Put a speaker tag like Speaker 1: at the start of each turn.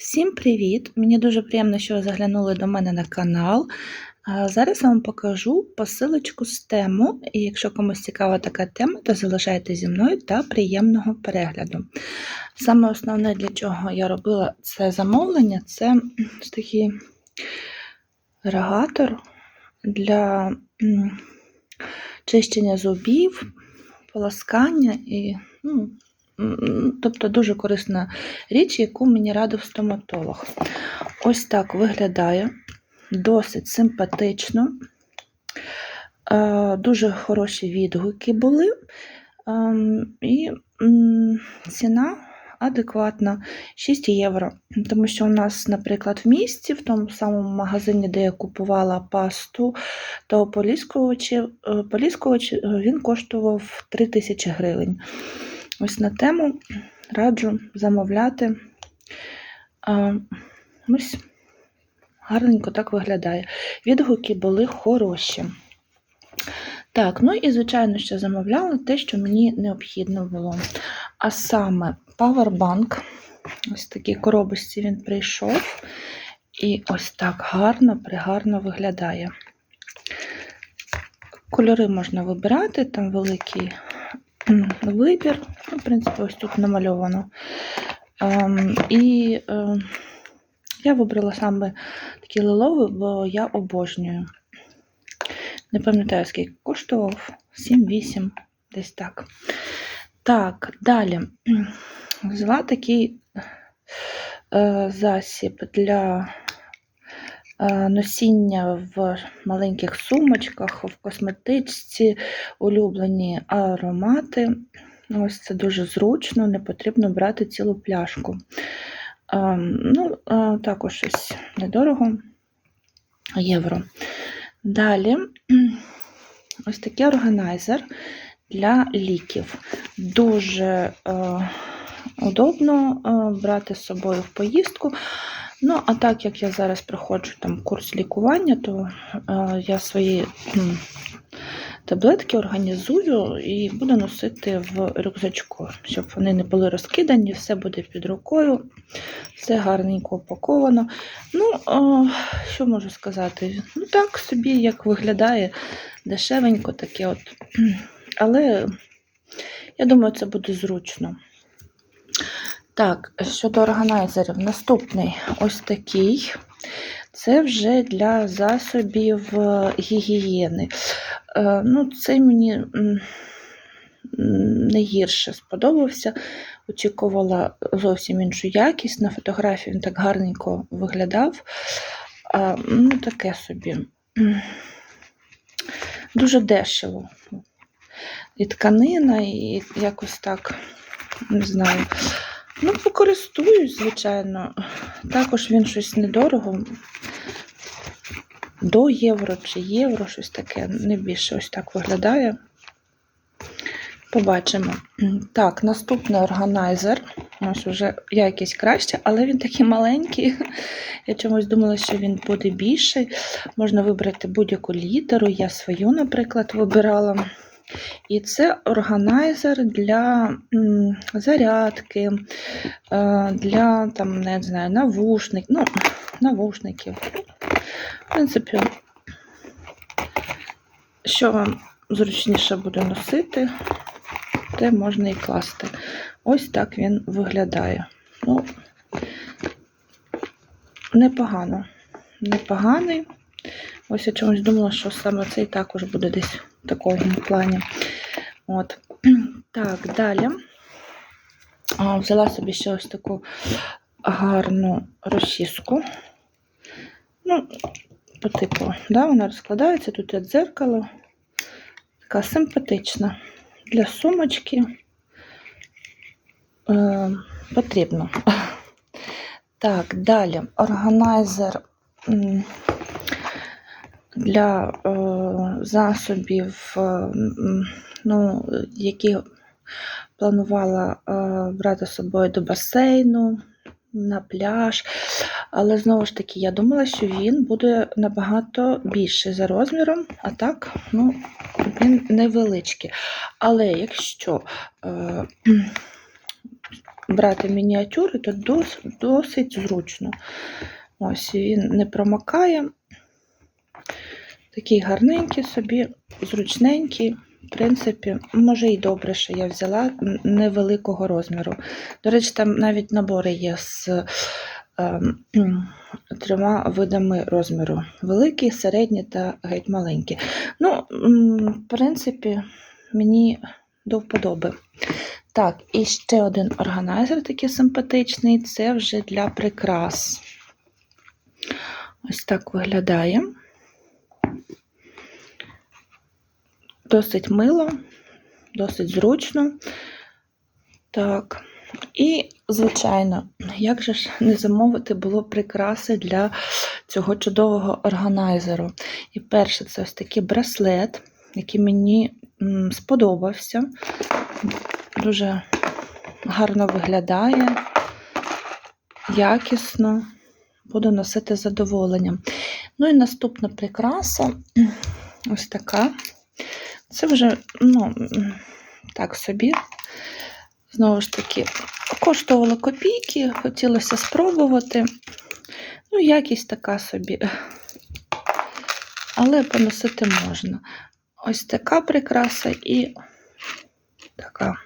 Speaker 1: Всім привіт! Мені дуже приємно, що ви заглянули до мене на канал. Зараз я вам покажу посилочку з тему, і якщо комусь цікава така тема, то залишайте зі мною та приємного перегляду. Саме основне, для чого я робила це замовлення, це такий регатор для чищення зубів, полоскання і ну, тобто дуже корисна річ, яку мені радив стоматолог. Ось так виглядає. Досить симпатично. Е, Дуже хороші відгуки були. Ем, І ціна адекватна 6 євро. Тому що у нас, наприклад, в місті, в тому самому магазині, де я купувала пасту е, поліскувач, він коштував 3 тисячі гривень. Ось на тему раджу замовляти. Ось гарненько так виглядає. Відгуки були хороші. Так, ну і, звичайно, ще замовляла те, що мені необхідно було. А саме Powerbank. Ось такій коробочці він прийшов. І ось так гарно, пригарно виглядає. Кольори можна вибирати, там великий вибір. Ну, в принципі, ось тут намальовано. Ем, і е, я вибрала саме такий лиловий, бо я обожнюю. Не пам'ятаю, скільки коштував. 7-8, десь так. Так, далі. Взяла такий е, засіб для носіння в маленьких сумочках, в косметичці, улюблені аромати. Ось це дуже зручно, не потрібно брати цілу пляшку. Ем, ну, е, також щось недорого євро. Далі ось такий органайзер для ліків. Дуже е, удобно е, брати з собою в поїздку. Ну, а так як я зараз проходжу там курс лікування, то е, я свої м, таблетки організую і буду носити в рюкзачку, щоб вони не були розкидані, все буде під рукою, все гарненько упаковано. Ну, о, що можу сказати? Ну, так собі, як виглядає дешевенько таке от. Але я думаю, це буде зручно. Так, щодо органайзерів, наступний ось такий. Це вже для засобів е, гігієни. Е, Ну, Цей мені не гірше сподобався. Очікувала зовсім іншу якість. На фотографії він так гарненько виглядав. Ну, таке собі. Дуже дешево. І тканина, і якось так, не знаю. Ну, покористуюсь, звичайно. Також він щось недорого. До євро чи євро, щось таке, не більше ось так виглядає. Побачимо. Так, наступний органайзер. Ось вже я якийсь краще, але він такий маленький. Я чомусь думала, що він буде більший. Можна вибрати будь-яку літеру. Я свою, наприклад, вибирала. І це органайзер для зарядки, е, для там, не знаю, навушник, ну, навушників. В принципі, що вам зручніше буде носити, те можна і класти. Ось так він виглядає. Ну, непогано. Непоганий. Ось я чомусь думала, що саме цей також буде десь в такому плані. От. Так, далі. Взяла собі ще ось таку гарну розчіску. Ну, по типу, да, вона розкладається, тут є дзеркало. Така симпатична. Для сумочки е, потрібно. Так, далі органайзер для е, засобів, е, ну, які планувала е, брати з собою до басейну, на пляж. Але знову ж таки, я думала, що він буде набагато більший за розміром, а так, ну, він невеличкий. Але якщо е, брати мініатюри, то дос, досить зручно. Ось він не промокає. Такий гарненький собі, зручненький. В принципі, може і добре, що я взяла невеликого розміру. До речі, там навіть набори є з ем, трьома видами розміру: великий, середній та геть маленький. Ну, в принципі, мені до вподоби. Так, і ще один органайзер такий симпатичний це вже для прикрас. Ось так виглядає. Досить мило, досить зручно. Так. І, звичайно, як же ж не замовити було прикраси для цього чудового органайзеру? І перше, це ось такий браслет, який мені сподобався. Дуже гарно виглядає, якісно. Буду носити з задоволенням. Ну і наступна прикраса ось така. Це вже, ну, так собі. Знову ж таки, коштувало копійки, хотілося спробувати. Ну, якість така собі. Але поносити можна. Ось така прикраса і така.